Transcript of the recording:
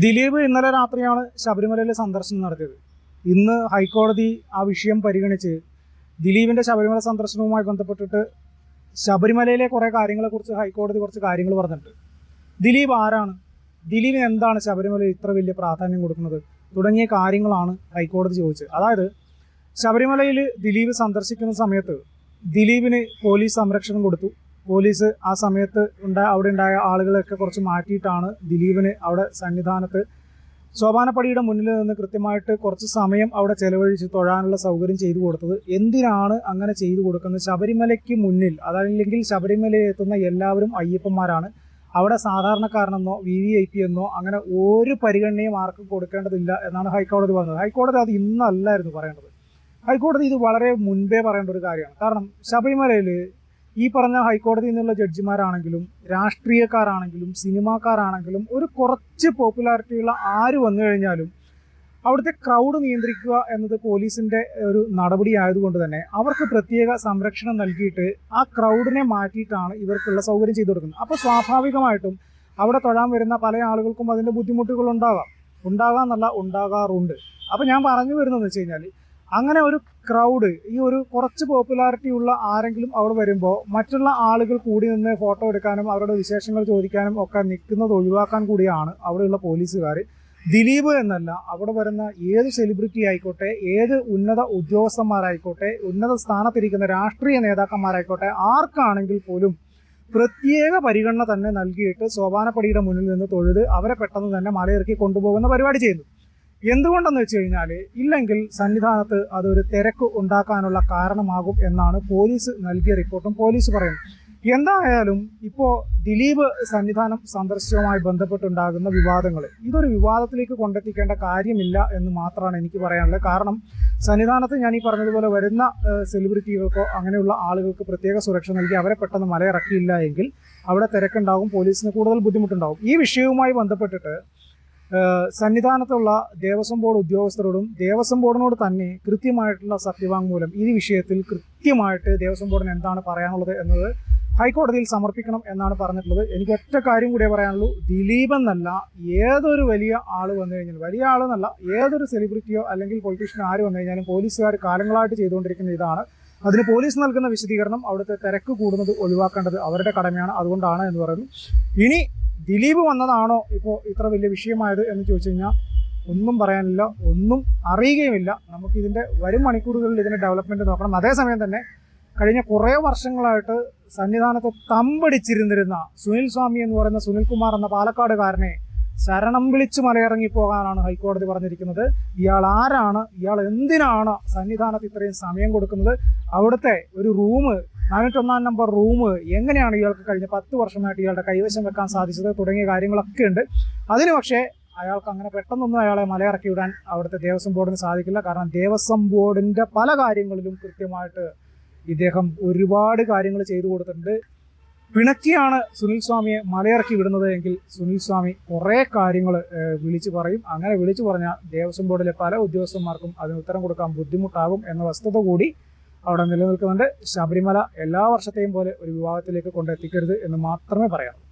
ദിലീപ് ഇന്നലെ രാത്രിയാണ് ശബരിമലയിൽ സന്ദർശനം നടത്തിയത്. ഇന്ന് ഹൈക്കോടതി ആ വിഷയം പരിഗണിച്ച് ദിലീപിന്റെ ശബരിമല സന്ദർശനവുമായി ബന്ധപ്പെട്ടിട്ട് ശബരിമലയിലെ കുറേ കാര്യങ്ങളെക്കുറിച്ച് ഹൈക്കോടതി കുറച്ച് കാര്യങ്ങൾ പറഞ്ഞിട്ടുണ്ട്. ദിലീപ് ആരാണ്? ദിലീപിന് എന്താണ് ശബരിമലയിൽ ഇത്ര വലിയ പ്രാധാന്യം കൊടുക്കുന്നത്? തുടങ്ങിയ കാര്യങ്ങളാണ് ഹൈക്കോടതി ചോദിച്ചത്. അതായത് ശബരിമലയിൽ ദിലീപ് സന്ദർശിക്കുന്ന സമയത്ത് ദിലീപിന് പോലീസ് സംരക്ഷണം കൊടുത്തു. പോലീസ് ആ സമയത്ത് ഉണ്ടായ അവിടെ ഉണ്ടായ ആളുകളെയൊക്കെ കുറച്ച് മാറ്റിയിട്ടാണ് ദിലീപിന് അവിടെ സന്നിധാനത്ത് സോപാനപ്പടിയുടെ മുന്നിൽ നിന്ന് കൃത്യമായിട്ട് കുറച്ച് സമയം അവിടെ ചെലവഴിച്ച് തൊഴാനുള്ള സൗകര്യം ചെയ്തു കൊടുത്തത്. എന്തിനാണ് അങ്ങനെ ചെയ്തു കൊടുക്കുന്നത്? ശബരിമലയ്ക്ക് മുന്നിൽ അതല്ലെങ്കിൽ ശബരിമലയിൽ എത്തുന്ന എല്ലാവരും അയ്യപ്പന്മാരാണ്. അവിടെ സാധാരണക്കാരനെന്നോ വി വി ഐ പി എന്നോ അങ്ങനെ ഒരു പരിഗണനയും ആർക്കും കൊടുക്കേണ്ടതില്ല എന്നാണ് ഹൈക്കോടതി പറഞ്ഞത്. ഹൈക്കോടതി അത് ഇന്നല്ലായിരുന്നു പറയേണ്ടത്. ഹൈക്കോടതി ഇത് വളരെ മുൻപേ പറയേണ്ട ഒരു കാര്യമാണ്. കാരണം ശബരിമലയിൽ ഈ പറഞ്ഞ ഹൈക്കോടതിയിൽ നിന്നുള്ള ജഡ്ജിമാരാണെങ്കിലും രാഷ്ട്രീയക്കാരാണെങ്കിലും സിനിമാക്കാരാണെങ്കിലും ഒരു കുറച്ച് പോപ്പുലാരിറ്റിയുള്ള ആര് വന്നു കഴിഞ്ഞാലും അവിടുത്തെ ക്രൗഡ് നിയന്ത്രിക്കുക എന്നത് പോലീസിന്റെ ഒരു നടപടി ആയതുകൊണ്ട് തന്നെ അവർക്ക് പ്രത്യേക സംരക്ഷണം നൽകിയിട്ട് ആ ക്രൗഡിനെ മാറ്റിയിട്ടാണ് ഇവർക്കുള്ള സൗകര്യം ചെയ്തു കൊടുക്കുന്നത്. അപ്പോൾ സ്വാഭാവികമായിട്ടും അവിടെ തൊഴാൻ വരുന്ന പല ആളുകൾക്കും അതിന്റെ ബുദ്ധിമുട്ടുകൾ ഉണ്ടാകാം ഉണ്ടാകാമെന്നല്ല ഉണ്ടാകാറുണ്ട്. അപ്പോൾ ഞാൻ പറഞ്ഞു വരുന്നതെന്ന് വെച്ച് കഴിഞ്ഞാൽ അങ്ങനെ ഒരു ക്രൗഡ് ഈ ഒരു കുറച്ച് പോപ്പുലാരിറ്റി ഉള്ള ആരെങ്കിലും അവിടെ വരുമ്പോൾ മറ്റുള്ള ആളുകൾ കൂടി നിന്ന് ഫോട്ടോ എടുക്കാനും അവരുടെ വിശേഷങ്ങൾ ചോദിക്കാനും ഒക്കെ നിൽക്കുന്നത് ഒഴിവാക്കാൻ കൂടിയാണ് അവിടെയുള്ള പോലീസുകാർ ദിലീപ് എന്നല്ല അവിടെ വരുന്ന ഏത് സെലിബ്രിറ്റി ആയിക്കോട്ടെ ഏത് ഉന്നത ഉദ്യോഗസ്ഥന്മാരായിക്കോട്ടെ ഉന്നത സ്ഥാനത്തിരിക്കുന്ന രാഷ്ട്രീയ നേതാക്കന്മാരായിക്കോട്ടെ ആർക്കാണെങ്കിൽ പോലും പ്രത്യേക പരിഗണന തന്നെ നൽകിയിട്ട് സോപാനപ്പടിയുടെ മുന്നിൽ നിന്ന് തൊഴുത് അവരെ പെട്ടെന്ന് തന്നെ മലയിറക്കി കൊണ്ടുപോകുന്ന പരിപാടി ചെയ്യുന്നു. എന്തുകൊണ്ടെന്ന് വെച്ച് കഴിഞ്ഞാൽ ഇല്ലെങ്കിൽ സന്നിധാനത്ത് അതൊരു തിരക്ക് ഉണ്ടാക്കാനുള്ള കാരണമാകും എന്നാണ് പോലീസ് നൽകിയ റിപ്പോർട്ടും പോലീസ് പറയുന്നത് എന്തായാലും ഇപ്പോൾ ദിലീപ് സന്നിധാനം സന്ദർശനവുമായി ബന്ധപ്പെട്ടുണ്ടാകുന്ന വിവാദങ്ങൾ ഇതൊരു വിവാദത്തിലേക്ക് കൊണ്ടെത്തിക്കേണ്ട കാര്യമില്ല എന്ന് മാത്രമാണ് എനിക്ക് പറയാനുള്ളത്. കാരണം സന്നിധാനത്ത് ഞാൻ ഈ പറഞ്ഞതുപോലെ വരുന്ന സെലിബ്രിറ്റികൾക്കോ അങ്ങനെയുള്ള ആളുകൾക്ക് പ്രത്യേക സുരക്ഷ നൽകി അവരെ പെട്ടെന്ന് മലയിറക്കിയില്ല എങ്കിൽ അവിടെ തിരക്കുണ്ടാകും പോലീസിന് കൂടുതൽ ബുദ്ധിമുട്ടുണ്ടാകും. ഈ വിഷയവുമായി ബന്ധപ്പെട്ടിട്ട് സന്നിധാനത്തുള്ള ദേവസ്വം ബോർഡ് ഉദ്യോഗസ്ഥരോടും ദേവസ്വം ബോർഡിനോട് തന്നെ കൃത്യമായിട്ടുള്ള സത്യവാങ്മൂലം ഈ വിഷയത്തിൽ കൃത്യമായിട്ട് ദേവസ്വം ബോർഡിന് എന്താണ് പറയാനുള്ളത് എന്നത് ഹൈക്കോടതിയിൽ സമർപ്പിക്കണം എന്നാണ് പറഞ്ഞിട്ടുള്ളത്. എനിക്ക് ഒറ്റ കാര്യം കൂടിയേ പറയാനുള്ളൂ. ദിലീപ് എന്നല്ല ഏതൊരു വലിയ ആൾ വന്നു കഴിഞ്ഞാൽ വലിയ ആളെന്നല്ല ഏതൊരു സെലിബ്രിറ്റിയോ അല്ലെങ്കിൽ പൊളിറ്റീഷ്യനോ ആര് വന്നു കഴിഞ്ഞാലും പോലീസുകാർ കാലങ്ങളായിട്ട് ചെയ്തുകൊണ്ടിരിക്കുന്ന ഇതാണ്. അതിന് പോലീസ് നൽകുന്ന വിശദീകരണം അവിടുത്തെ തിരക്ക് കൂടുന്നത് ഒഴിവാക്കേണ്ടത് അവരുടെ കടമയാണ്. അതുകൊണ്ടാണ് എന്ന് പറയുന്നു. ഇനി ദിലീപ് വന്നതാണോ ഇപ്പോൾ ഇത്ര വലിയ വിഷയമായത് എന്ന് ചോദിച്ചു കഴിഞ്ഞാൽ ഒന്നും പറയാനില്ല ഒന്നും അറിയുകയുമില്ല. നമുക്ക് ഇതിന്റെ വരും മണിക്കൂറുകളിൽ ഇതിന്റെ ഡെവലപ്മെന്റ് നോക്കണം. അതേസമയം തന്നെ കഴിഞ്ഞ കുറേ വർഷങ്ങളായിട്ട് സന്നിധാനത്ത് തമ്പടിച്ചിരുന്നിരുന്ന സുനിൽ സ്വാമി എന്ന് പറയുന്ന സുനിൽകുമാർ എന്ന പാലക്കാടുകാരനെ ശരണം വിളിച്ച് മലയിറങ്ങി പോകാനാണ് ഹൈക്കോടതി പറഞ്ഞിരിക്കുന്നത്. ഇയാൾ ആരാണ്? ഇയാൾ എന്തിനാണ് സന്നിധാനത്ത് ഇത്രയും സമയം കൊടുക്കുന്നത്? അവിടുത്തെ ഒരു റൂം നാനൂറ്റൊന്നാം നമ്പർ റൂം എങ്ങനെയാണ് ഇയാൾക്ക് കഴിഞ്ഞ പത്ത് വർഷമായിട്ട് ഇയാളുടെ കൈവശം വെക്കാൻ സാധിച്ചത് തുടങ്ങിയ കാര്യങ്ങളൊക്കെ ഉണ്ട്. അതിന് പക്ഷേ അയാൾക്ക് അങ്ങനെ പെട്ടെന്നൊന്നും അയാളെ മലയിറക്കി വിടാൻ അവിടുത്തെ ദേവസ്വം ബോർഡിന് സാധിക്കില്ല. കാരണം ദേവസ്വം ബോർഡിന്റെ പല കാര്യങ്ങളിലും കൃത്യമായിട്ട് ഇദ്ദേഹം ഒരുപാട് കാര്യങ്ങൾ ചെയ്തു കൊടുത്തിട്ടുണ്ട്. പിണക്കിയാണ് സുനിൽ സ്വാമിയെ മലയിറക്കി വിടുന്നത് എങ്കിൽ സുനിൽ സ്വാമി കുറേ കാര്യങ്ങൾ വിളിച്ചു പറയും. അങ്ങനെ വിളിച്ചു പറഞ്ഞാൽ ദേവസ്വം ബോർഡിലെ പല ഉദ്യോഗസ്ഥന്മാർക്കും അതിന് ഉത്തരം കൊടുക്കാൻ ബുദ്ധിമുട്ടാകും എന്ന വസ്തുത കൂടി അവിടെ നിലനിൽക്കുന്നുണ്ട്. ശബരിമല എല്ലാ വർഷത്തെയും പോലെ ഒരു വിവാഹത്തിലേക്ക് കൊണ്ടെത്തിക്കരുത് എന്ന് മാത്രമേ പറയാനുള്ളൂ